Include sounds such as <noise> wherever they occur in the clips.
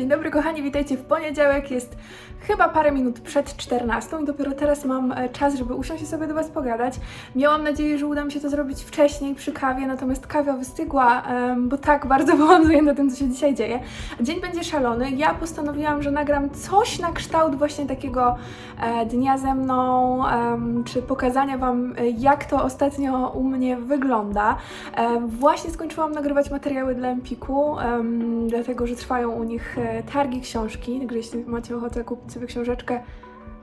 Dzień dobry kochani, witajcie w poniedziałek. Jest chyba parę minut przed 14 i dopiero teraz mam e, czas, żeby usiąść i sobie do Was pogadać. Miałam nadzieję, że uda mi się to zrobić wcześniej przy kawie, natomiast kawa wystygła, bo tak bardzo <laughs> byłam zajęta tym, co się dzisiaj dzieje. Dzień będzie szalony. Ja postanowiłam, że nagram coś na kształt właśnie takiego e, dnia ze mną, czy pokazania Wam, e, jak to ostatnio u mnie wygląda. Właśnie skończyłam nagrywać materiały dla Empiku, em, dlatego że trwają u nich targi książki, także jeśli macie ochotę kupić sobie książeczkę,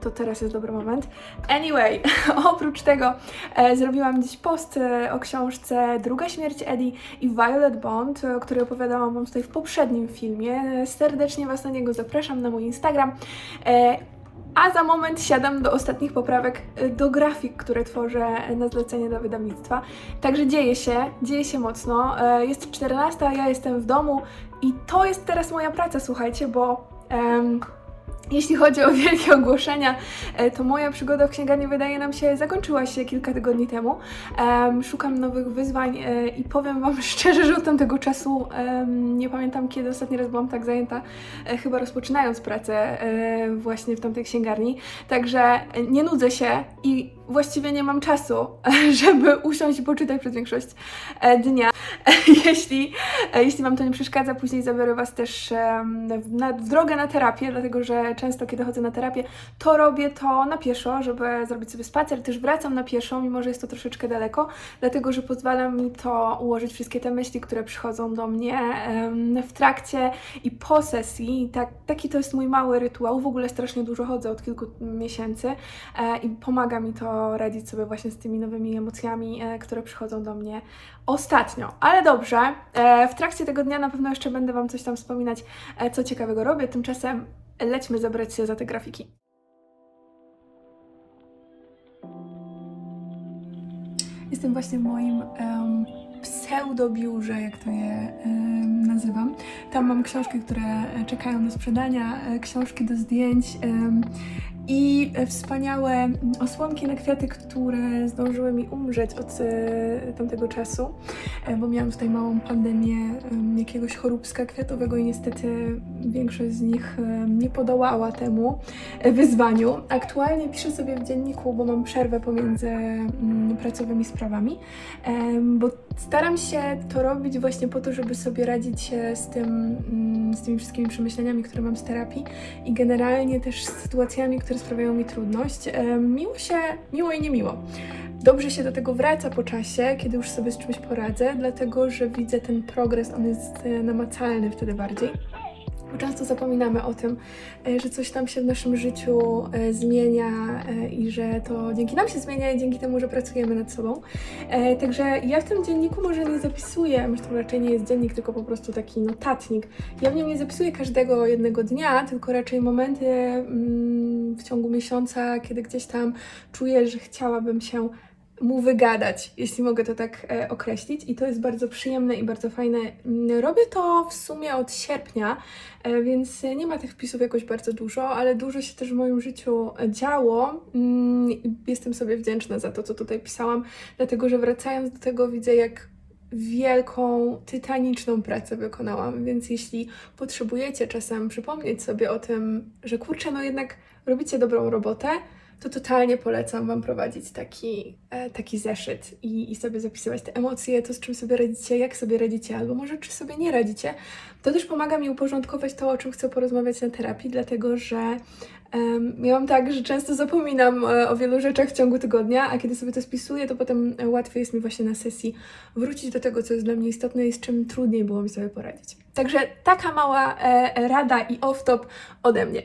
to teraz jest dobry moment. Anyway, <laughs> oprócz tego e, zrobiłam dziś post e, o książce Druga śmierć Eddie i Violet Bond, o której opowiadałam Wam tutaj w poprzednim filmie. E, Serdecznie Was na niego zapraszam na mój Instagram. E, a za moment siadam do ostatnich poprawek e, do grafik, które tworzę na zlecenie dla wydawnictwa. Także dzieje się, dzieje się mocno. E, Jest 14, ja jestem w domu i to jest teraz moja praca, słuchajcie, bo em, jeśli chodzi o wielkie ogłoszenia, e, to moja przygoda w księgarni wydaje nam się zakończyła się kilka tygodni temu. Em, szukam nowych wyzwań e, i powiem Wam <laughs> szczerze, że od tamtego czasu nie pamiętam, kiedy ostatni raz byłam tak zajęta, e, chyba rozpoczynając pracę właśnie w tamtej księgarni. Także nie nudzę się i właściwie nie mam czasu, <laughs> żeby usiąść i poczytać przez większość e, dnia. <laughs> Jeśli, e, jeśli Wam to nie przeszkadza, później zabiorę Was też w, drogę na terapię, dlatego że często, kiedy chodzę na terapię, to robię to na pieszo, żeby zrobić sobie spacer. Też wracam na pieszo, mimo że jest to troszeczkę daleko, dlatego że pozwala mi to ułożyć wszystkie te myśli, które przychodzą do mnie w trakcie i po sesji. Tak, taki to jest mój mały rytuał. W ogóle strasznie dużo chodzę od kilku miesięcy e, i pomaga mi to radzić sobie właśnie z tymi nowymi emocjami, e, które przychodzą do mnie ostatnio. Ale dobrze, e, w trakcie tego dnia na pewno jeszcze będę Wam coś tam wspominać, e, co ciekawego robię. Tymczasem lećmy zabrać się za te grafiki. Jestem właśnie w moim um, pseudobiurze, jak to je em, nazywam. Tam mam książki, które czekają na sprzedania, książki do zdjęć em, i wspaniałe osłonki na kwiaty, które zdążyły mi umrzeć od e, tamtego czasu, e, bo miałam tutaj małą pandemię em, jakiegoś choróbska kwiatowego i niestety większość z nich nie podołała temu e, wyzwaniu. Aktualnie piszę sobie w dzienniku, bo mam przerwę pomiędzy mm, pracowymi sprawami, bo staram się to robić właśnie po to, żeby sobie radzić z tym, mm, z tymi wszystkimi przemyśleniami, które mam z terapii i generalnie też z sytuacjami, które sprawiają mi trudność. Em, Miło się, miło i niemiło. Dobrze się do tego wraca po czasie, kiedy już sobie z czymś poradzę, dlatego że widzę ten progres, on jest e, namacalny wtedy bardziej. Bo często zapominamy o tym, e, że coś tam się w naszym życiu e, zmienia e, i że to dzięki nam się zmienia i dzięki temu, że pracujemy nad sobą. Także ja w tym dzienniku może nie zapisuję, myślę, że raczej nie jest dziennik, tylko po prostu taki notatnik. Ja w nim nie zapisuję każdego jednego dnia, tylko raczej momenty mm, w ciągu miesiąca, kiedy gdzieś tam czuję, że chciałabym się mu wygadać, jeśli mogę to tak e, określić. I to jest bardzo przyjemne i bardzo fajne. Robię to w sumie od sierpnia, e, więc nie ma tych wpisów jakoś bardzo dużo, ale dużo się też w moim życiu działo. Mm, Jestem sobie wdzięczna za to, co tutaj pisałam, dlatego że wracając do tego widzę, jak wielką, tytaniczną pracę wykonałam, więc jeśli potrzebujecie czasem przypomnieć sobie o tym, że kurczę, no jednak robicie dobrą robotę, to totalnie polecam Wam prowadzić taki, e, taki zeszyt i, i sobie zapisywać te emocje, to z czym sobie radzicie, jak sobie radzicie, albo może czy sobie nie radzicie. To też pomaga mi uporządkować to, o czym chcę porozmawiać na terapii, dlatego że em, miałam tak, że często zapominam e, o wielu rzeczach w ciągu tygodnia, a kiedy sobie to spisuję, to potem e, łatwiej jest mi właśnie na sesji wrócić do tego, co jest dla mnie istotne i z czym trudniej było mi sobie poradzić. Także taka mała e, rada i off-top ode mnie.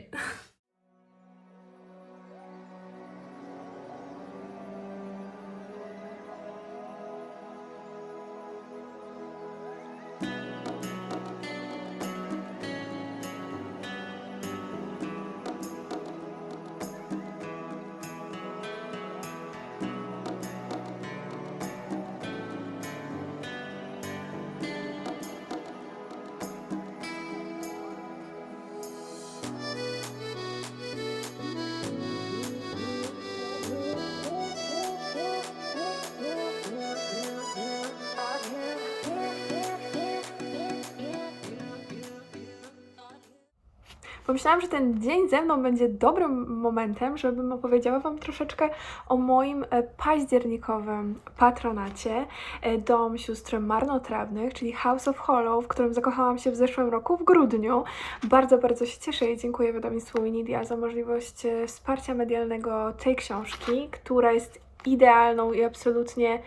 Pomyślałam, że ten dzień ze mną będzie dobrym momentem, żebym opowiedziała Wam troszeczkę o moim e, październikowym patronacie e, Dom Sióstr Marnotrawnych, czyli House of Hollow, w którym zakochałam się w zeszłym roku w grudniu. Bardzo, bardzo się cieszę i dziękuję wydawnictwu Winidia za możliwość e, wsparcia medialnego tej książki, która jest idealną i absolutnie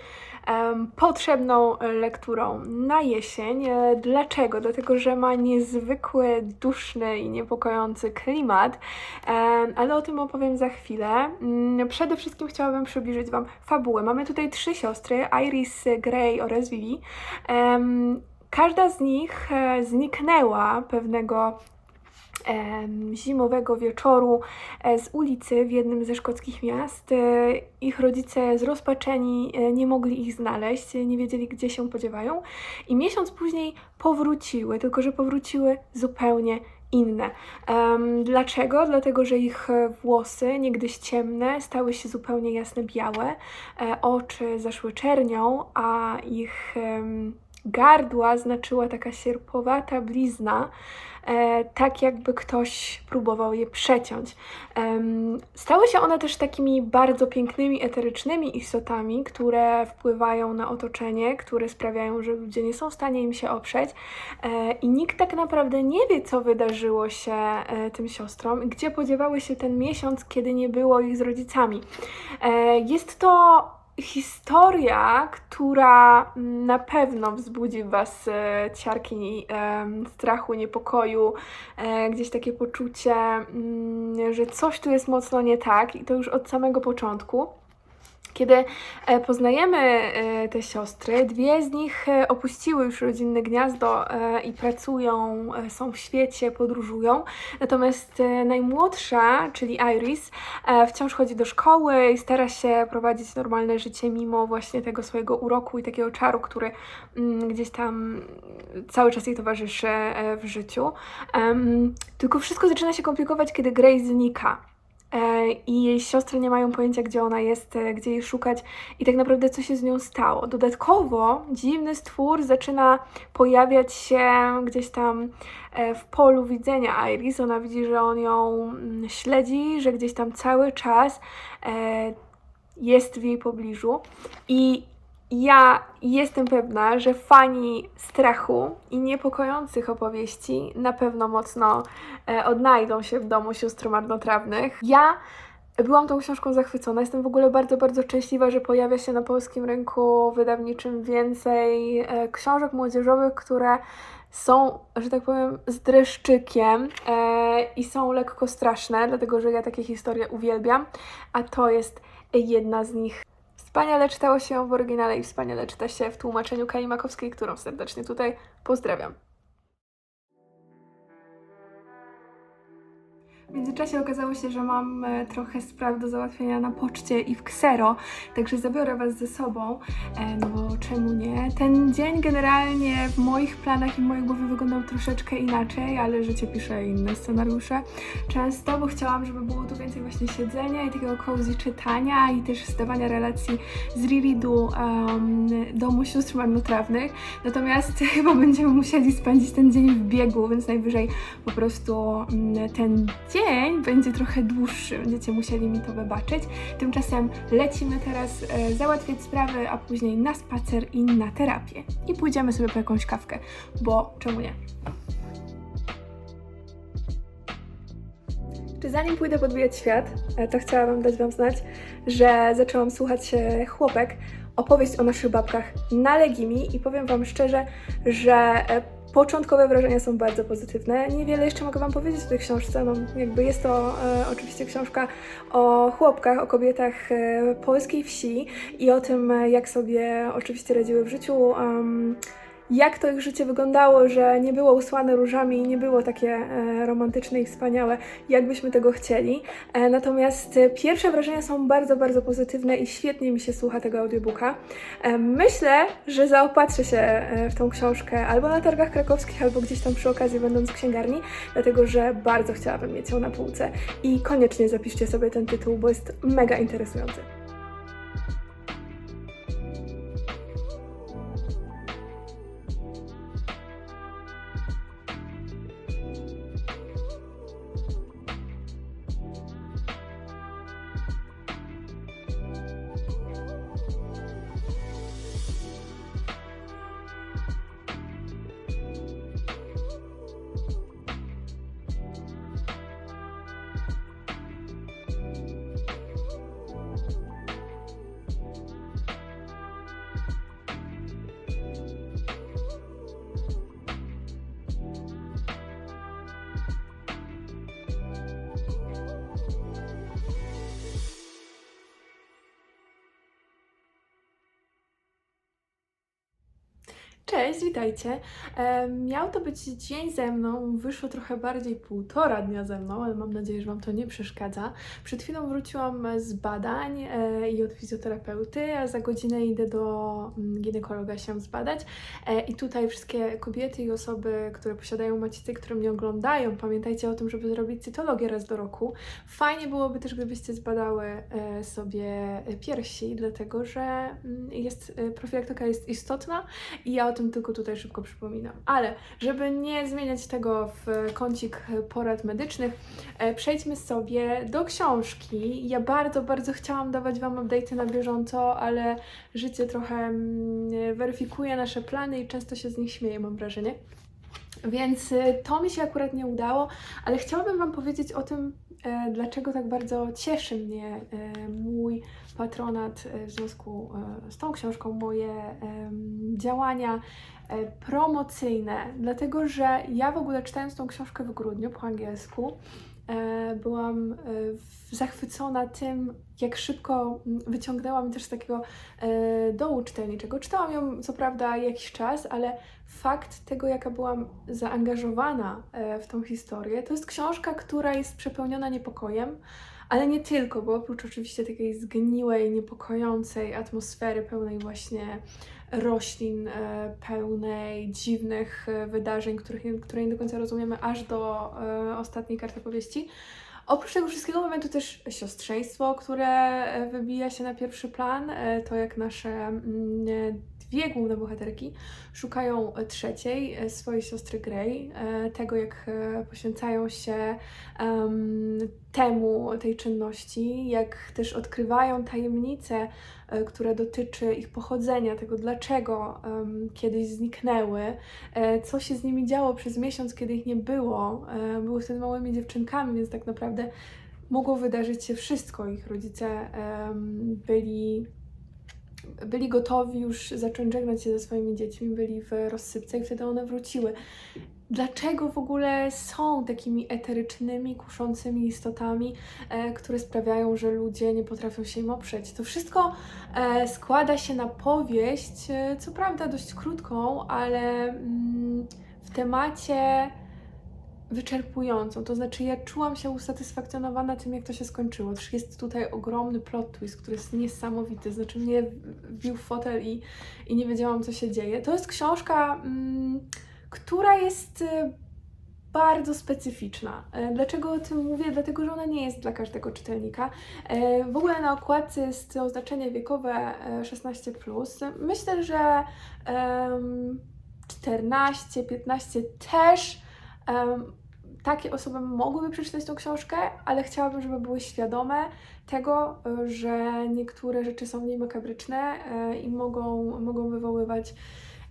um, potrzebną lekturą na jesień. Dlaczego? Dlatego, że ma niezwykły, duszny i niepokojący klimat, um, ale o tym opowiem za chwilę. Um, przede wszystkim chciałabym przybliżyć Wam fabułę. Mamy tutaj trzy siostry, Iris, Grey oraz Vivi. Każda z nich e, zniknęła pewnego zimowego wieczoru e, z ulicy w jednym ze szkockich miast. E, ich rodzice zrozpaczeni e, nie mogli ich znaleźć, nie wiedzieli gdzie się podziewają i miesiąc później powróciły, tylko że powróciły zupełnie inne. Um, dlaczego? Dlatego, że ich włosy, niegdyś ciemne, stały się zupełnie jasne białe, oczy zaszły czernią, a ich um, gardła znaczyła taka sierpowata blizna, e, tak jakby ktoś próbował je przeciąć. E, stały się one też takimi bardzo pięknymi, eterycznymi istotami, które wpływają na otoczenie, które sprawiają, że ludzie nie są w stanie im się oprzeć e, i nikt tak naprawdę nie wie, co wydarzyło się e, tym siostrom, gdzie podziewały się ten miesiąc, kiedy nie było ich z rodzicami. E, jest to historia, która na pewno wzbudzi w Was e, ciarki strachu, niepokoju, e, gdzieś takie poczucie, mm, że coś tu jest mocno nie tak i to już od samego początku. Kiedy e, poznajemy e, te siostry, dwie z nich e, opuściły już rodzinne gniazdo i pracują, są w świecie, podróżują. Natomiast najmłodsza, czyli Iris, wciąż chodzi do szkoły i stara się prowadzić normalne życie mimo właśnie tego swojego uroku i takiego czaru, który mm, gdzieś tam cały czas jej towarzyszy w życiu. Tylko wszystko zaczyna się komplikować, kiedy Grace znika. E, i jej siostry nie mają pojęcia, gdzie ona jest, e, gdzie jej szukać i tak naprawdę co się z nią stało. Dodatkowo dziwny stwór zaczyna pojawiać się gdzieś tam e, w polu widzenia Iris. Ona widzi, że on ją mm, śledzi, że gdzieś tam cały czas jest w jej pobliżu i ja jestem pewna, że fani strachu i niepokojących opowieści na pewno mocno e, odnajdą się w domu sióstr marnotrawnych. Ja byłam tą książką zachwycona. Jestem w ogóle bardzo, bardzo szczęśliwa, że pojawia się na polskim rynku wydawniczym więcej e, książek młodzieżowych, które są, że tak powiem, z dreszczykiem e, i są lekko straszne, dlatego że ja takie historie uwielbiam, a to jest jedna z nich. Wspaniale czytało się w oryginale i wspaniale czyta się w tłumaczeniu Kai Makowskiej, którą serdecznie tutaj pozdrawiam. W międzyczasie okazało się, że mam e, trochę spraw do załatwienia na poczcie i w Ksero, także zabiorę Was ze sobą, e, no bo czemu nie? Ten dzień generalnie w moich planach i w mojej głowie wyglądał troszeczkę inaczej, ale życie pisze inne scenariusze często, bo chciałam, żeby było tu więcej właśnie siedzenia i takiego cozy czytania i też zdawania relacji z rereadu um, Domu Sióstr Marnotrawnych. Natomiast <laughs> chyba będziemy musieli spędzić ten dzień w biegu, więc najwyżej po prostu um, ten dzień dzień będzie trochę dłuższy, będziecie musieli mi to wybaczyć. Tymczasem lecimy teraz e, załatwiać sprawy, a później na spacer i na terapię. I pójdziemy sobie po jakąś kawkę, bo czemu nie? Zanim pójdę podbijać świat, e, to chciałabym dać Wam znać, że zaczęłam słuchać się chłopek, opowieść o naszych babkach na Legimi i powiem Wam szczerze, że e, Początkowe wrażenia są bardzo pozytywne. Niewiele jeszcze mogę Wam powiedzieć o tej książce. No, jakby jest to e, oczywiście książka o chłopkach, o kobietach e, polskiej wsi i o tym, e, jak sobie oczywiście radziły w życiu. Um, jak to ich życie wyglądało, że nie było usłane różami i nie było takie e, romantyczne i wspaniałe, jakbyśmy tego chcieli. E, natomiast e, pierwsze wrażenia są bardzo, bardzo pozytywne i świetnie mi się słucha tego audiobooka. E, myślę, że zaopatrzę się e, w tą książkę albo na targach krakowskich, albo gdzieś tam przy okazji będąc w księgarni, dlatego że bardzo chciałabym mieć ją na półce. I koniecznie zapiszcie sobie ten tytuł, bo jest mega interesujący. Cześć, witajcie. E, miał to być dzień ze mną, wyszło trochę bardziej półtora dnia ze mną, ale mam nadzieję, że Wam to nie przeszkadza. Przed chwilą wróciłam z badań e, i od fizjoterapeuty, a za godzinę idę do mm, ginekologa się zbadać. E, I tutaj wszystkie kobiety i osoby, które posiadają macicę, które mnie oglądają, pamiętajcie o tym, żeby zrobić cytologię raz do roku. Fajnie byłoby też, gdybyście zbadały sobie piersi, dlatego że mm, jest, profilaktyka jest istotna i ja o tym tylko tutaj szybko przypominam. Ale żeby nie zmieniać tego w kącik porad medycznych, e, przejdźmy sobie do książki. Ja bardzo, bardzo chciałam dawać Wam update'y na bieżąco, ale życie trochę mm, weryfikuje nasze plany i często się z nich śmieje, mam wrażenie. Więc y, to mi się akurat nie udało, ale chciałabym Wam powiedzieć o tym, e, dlaczego tak bardzo cieszy mnie e, mój patronat e, w związku e, z tą książką, moje działania e, promocyjne. Dlatego, że ja w ogóle czytając tą książkę w grudniu po angielsku, byłam zachwycona tym, jak szybko wyciągnęła mnie też takiego dołu czytelniczego. Czytałam ją co prawda jakiś czas, ale fakt tego, jaka byłam zaangażowana w tą historię, to jest książka, która jest przepełniona niepokojem, ale nie tylko, bo oprócz oczywiście takiej zgniłej, niepokojącej atmosfery pełnej właśnie roślin, e, pełnej dziwnych e, wydarzeń, których, które nie do końca rozumiemy aż do e, ostatniej karty powieści. Oprócz tego wszystkiego mamy tu też siostrzeństwo, które wybija się na pierwszy plan. To jak nasze mm, dwie główne bohaterki szukają e, trzeciej, e, swojej siostry Grey, e, tego jak poświęcają się em, temu, tej czynności, jak też odkrywają tajemnice, które dotyczy ich pochodzenia, tego dlaczego em, kiedyś zniknęły, co się z nimi działo przez miesiąc, kiedy ich nie było. Były wtedy małymi dziewczynkami, więc tak naprawdę mogło wydarzyć się wszystko. Ich rodzice em, byli byli gotowi już zacząć żegnać się ze swoimi dziećmi, byli w rozsypce i wtedy one wróciły. Dlaczego w ogóle są takimi eterycznymi, kuszącymi istotami, e, które sprawiają, że ludzie nie potrafią się im oprzeć? To wszystko e, składa się na powieść, e, co prawda dość krótką, ale mm, w temacie wyczerpującą. To znaczy, ja czułam się usatysfakcjonowana tym, jak to się skończyło. Też jest tutaj ogromny plot twist, który jest niesamowity. Znaczy, mnie wbił w fotel i, i nie wiedziałam, co się dzieje. To jest książka, mm, która jest y, bardzo specyficzna. E, Dlaczego o tym mówię? Dlatego, że ona nie jest dla każdego czytelnika. E, W ogóle na okładce jest oznaczenie wiekowe e, 16+. Myślę, że em, 14, 15 też takie osoby mogłyby przeczytać tą książkę, ale chciałabym, żeby były świadome tego, y, że niektóre rzeczy są w niej makabryczne y, i mogą, mogą wywoływać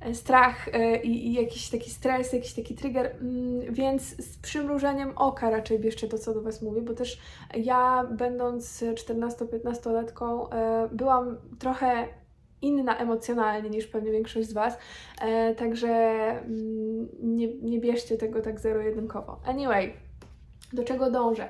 e, strach i, i jakiś taki stres, jakiś taki trigger, mm, więc z przymrużeniem oka raczej bierzcie to, co do Was mówię, bo też ja, będąc 14-15-latką, e, byłam trochę inna emocjonalnie niż pewnie większość z Was, e, także mm, nie, nie bierzcie tego tak zero-jedynkowo. Anyway, do czego dążę?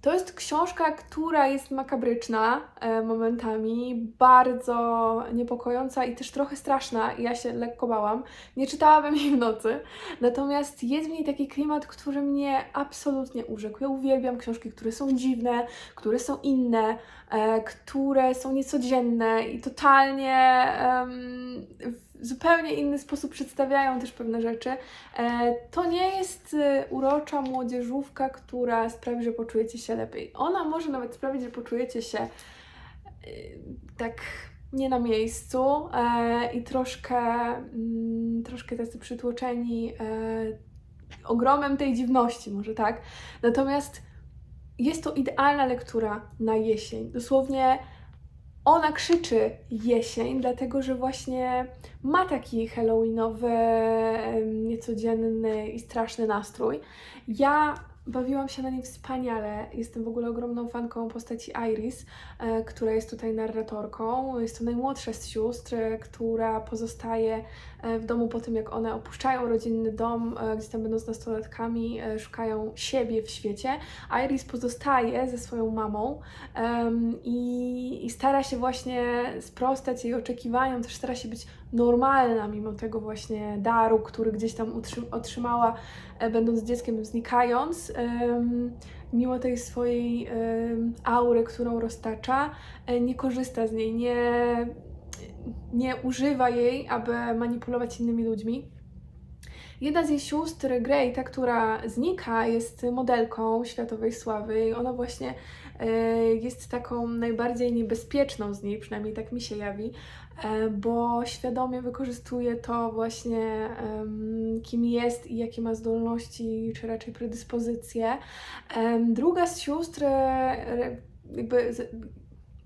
To jest książka, która jest makabryczna e, momentami, bardzo niepokojąca i też trochę straszna. Ja się lekko bałam. Nie czytałabym <laughs> jej w nocy. Natomiast jest w niej taki klimat, który mnie absolutnie urzekł. Ja uwielbiam książki, które są dziwne, które są inne, e, które są niecodzienne i totalnie w zupełnie inny sposób przedstawiają też pewne rzeczy. E, to nie jest e, urocza młodzieżówka, która sprawi, że poczujecie się lepiej. Ona może nawet sprawić, że poczujecie się e, tak nie na miejscu i troszkę, mm, troszkę tacy przytłoczeni ogromem tej dziwności, może tak. Natomiast jest to idealna lektura na jesień. Dosłownie ona krzyczy jesień, dlatego że właśnie ma taki halloweenowy, niecodzienny i straszny nastrój. Ja bawiłam się na niej wspaniale. Jestem w ogóle ogromną fanką postaci Iris, e, która jest tutaj narratorką. Jest to najmłodsza z sióstr, e, która pozostaje w domu po tym, jak one opuszczają rodzinny dom, e, gdzie tam będąc nastolatkami, e, szukają siebie w świecie. Iris pozostaje ze swoją mamą em, i, i stara się właśnie sprostać jej oczekiwaniom, też stara się być normalna, mimo tego właśnie daru, który gdzieś tam otrzymała, e, będąc dzieckiem, znikając. em, mimo tej swojej em, aury, którą roztacza, e, nie korzysta z niej, nie, nie używa jej, aby manipulować innymi ludźmi. Jedna z jej sióstr, Grey, ta, która znika, jest modelką światowej sławy i ona właśnie e, jest taką najbardziej niebezpieczną z niej, przynajmniej tak mi się jawi, e, bo świadomie wykorzystuje to właśnie, kim jest i jakie ma zdolności, czy raczej predyspozycje. Druga z sióstr e, jakby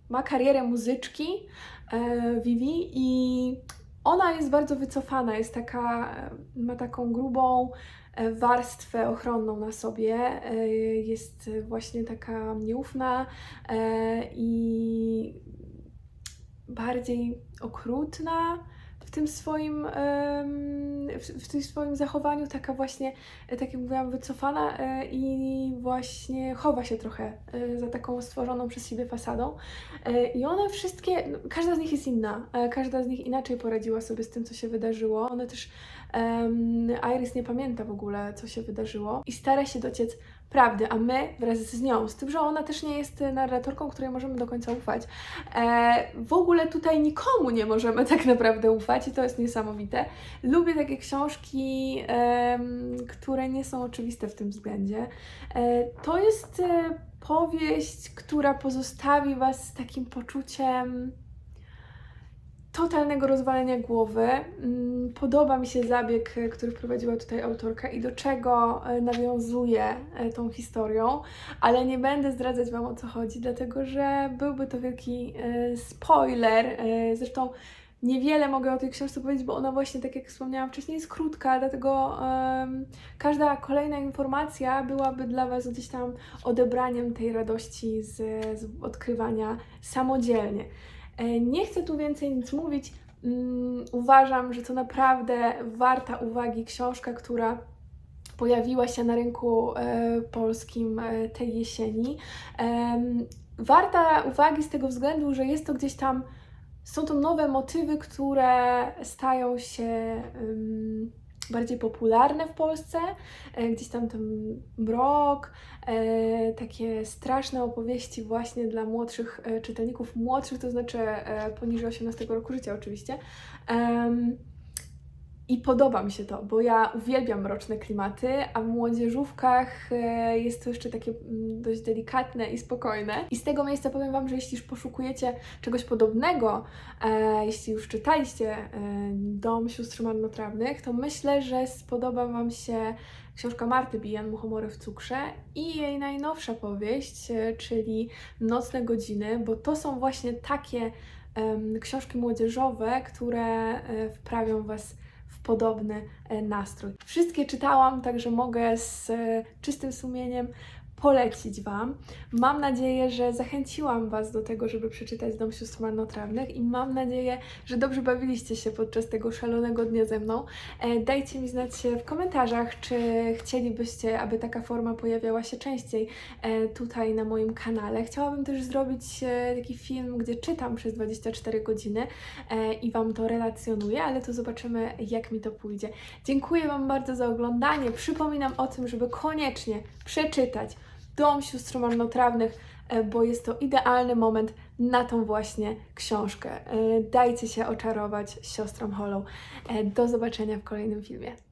ma karierę muzyczki, Vivi, i ona jest bardzo wycofana, jest taka, e, ma taką grubą e, warstwę ochronną na sobie, e, jest właśnie taka nieufna e, i bardziej okrutna w tym swoim, w, tym swoim zachowaniu, taka właśnie, tak jak mówiłam, wycofana e, i właśnie chowa się trochę e, za taką stworzoną przez siebie fasadą. E, I one wszystkie, no, każda z nich jest inna, każda z nich inaczej poradziła sobie z tym, co się wydarzyło. One też, Iris nie pamięta w ogóle, co się wydarzyło i stara się dociec prawdy, a my wraz z nią, z tym, że ona też nie jest narratorką, której możemy do końca ufać. E, w ogóle tutaj nikomu nie możemy tak naprawdę ufać i to jest niesamowite. Lubię takie książki, em, które nie są oczywiste w tym względzie. E, to jest e, powieść, która pozostawi Was z takim poczuciem totalnego rozwalenia głowy. Mm, Podoba mi się zabieg, e, który wprowadziła tutaj autorka i do czego e, nawiązuje e, tą historią, ale nie będę zdradzać Wam o co chodzi, dlatego że byłby to wielki spoiler. Zresztą niewiele mogę o tej książce powiedzieć, bo ona właśnie, tak jak wspomniałam wcześniej, jest krótka, dlatego em, każda kolejna informacja byłaby dla Was gdzieś tam odebraniem tej radości z, z odkrywania samodzielnie. E, Nie chcę tu więcej nic mówić. Mm, Uważam, że to naprawdę warta uwagi książka, która pojawiła się na rynku e, polskim e, tej jesieni. Warta uwagi z tego względu, że jest to gdzieś tam, są to nowe motywy, które stają się bardziej popularne w Polsce. E, Gdzieś tam ten mrok, e, takie straszne opowieści właśnie dla młodszych e, czytelników, młodszych to znaczy poniżej 18 roku życia oczywiście. I podoba mi się to, bo ja uwielbiam mroczne klimaty, a w młodzieżówkach e, jest to jeszcze takie mm, dość delikatne i spokojne. I z tego miejsca powiem Wam, że jeśli już poszukujecie czegoś podobnego, e, jeśli już czytaliście e, Dom Sióstr Marnotrawnych, to myślę, że spodoba Wam się książka Marty Bijan, Muchomory w cukrze i jej najnowsza powieść, czyli Nocne godziny, bo to są właśnie takie książki młodzieżowe, które wprawią Was podobny e, nastrój. Wszystkie czytałam, także mogę z e, czystym sumieniem polecić Wam. Mam nadzieję, że zachęciłam Was do tego, żeby przeczytać Dom Sióstr Marnotrawnych i mam nadzieję, że dobrze bawiliście się podczas tego szalonego dnia ze mną. E, Dajcie mi znać w komentarzach, czy chcielibyście, aby taka forma pojawiała się częściej e, tutaj na moim kanale. Chciałabym też zrobić e, taki film, gdzie czytam przez 24 godziny i Wam to relacjonuję, ale to zobaczymy, jak mi to pójdzie. Dziękuję Wam bardzo za oglądanie. Przypominam o tym, żeby koniecznie przeczytać Dom Sióstr Marnotrawnych, e, bo jest to idealny moment na tą właśnie książkę. E, Dajcie się oczarować siostrą Hollow. E, Do zobaczenia w kolejnym filmie.